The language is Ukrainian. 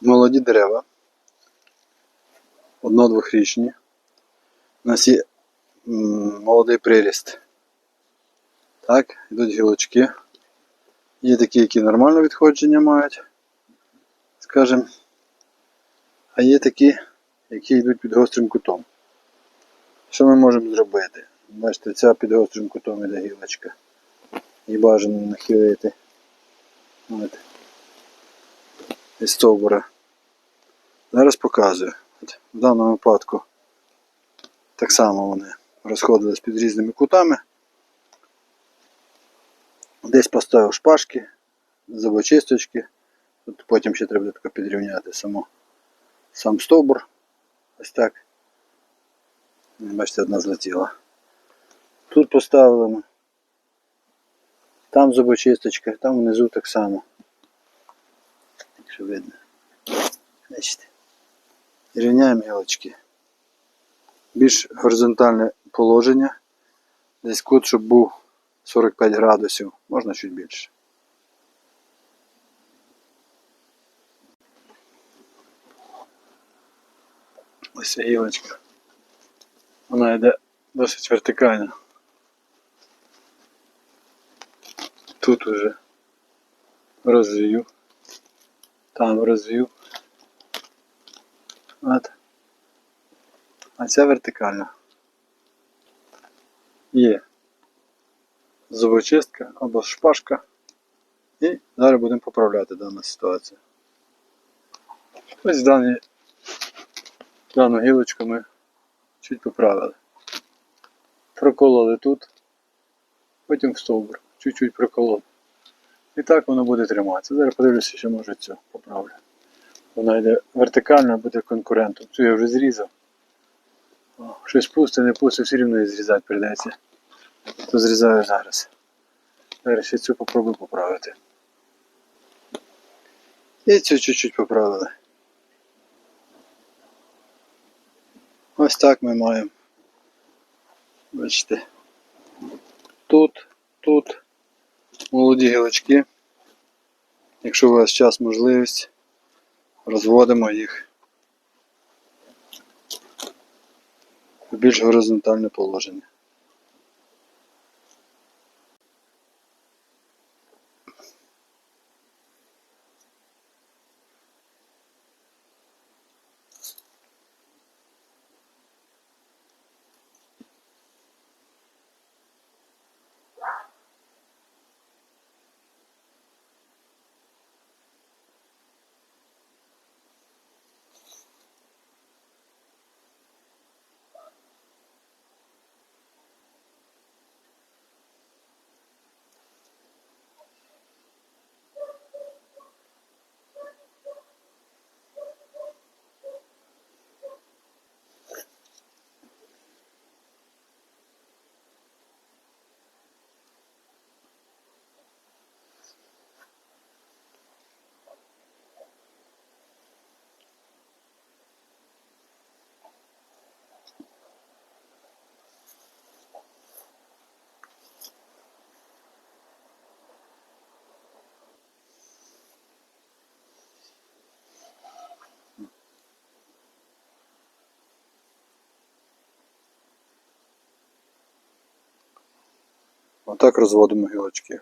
молоді дерева. Одно-двохрічні. У нас є молодий приріст. Так, йдуть гілочки. Є такі, які нормальне відходження мають, скажімо. А є такі, які йдуть під гострим кутом. Що ми можемо зробити? Бачите, ця під гострим кутом іде гілочка. І бажано нахилити. От. Із стовбура. Зараз показую. В даному випадку так само вони розходились під різними кутами. Десь поставив шпажки, зубочисточки. От потім ще треба тако підрівняти само, сам стовбур. Ось так. Бачите, одна злетіла. Тут поставили ми. Там зубочисточка, там внизу так само. Якщо видно. Бачите. Рівняємо гілочки. Більш горизонтальне положення. Десь кут, щоб був 45 градусів, можна чуть більше. Ось гілочка. Вона йде досить вертикально. Тут уже розвів, там розвів. От. А ця вертикальна. Є зубочистка або шпажка. І зараз будемо поправляти дану ситуацію. Ось дані, дану гілочку ми чуть поправили. Прокололи тут, потім в стовбур, чуть-чуть прокололи. І так воно буде триматися. Зараз подивлюся, що може цю поправлю. Вона йде вертикально, буде конкурентом. Цю я вже зрізав. О, Щось пусте, не пусте, все рівно її зрізати прийдеться. То зрізаю зараз. Зараз ще цю попробую поправити. І цю чуть-чуть поправили. Ось так ми маємо. Бачите. Тут, тут молоді гілочки. Якщо у вас час можливість, розводимо їх в більш горизонтальне положення. Отак розводимо гілочки.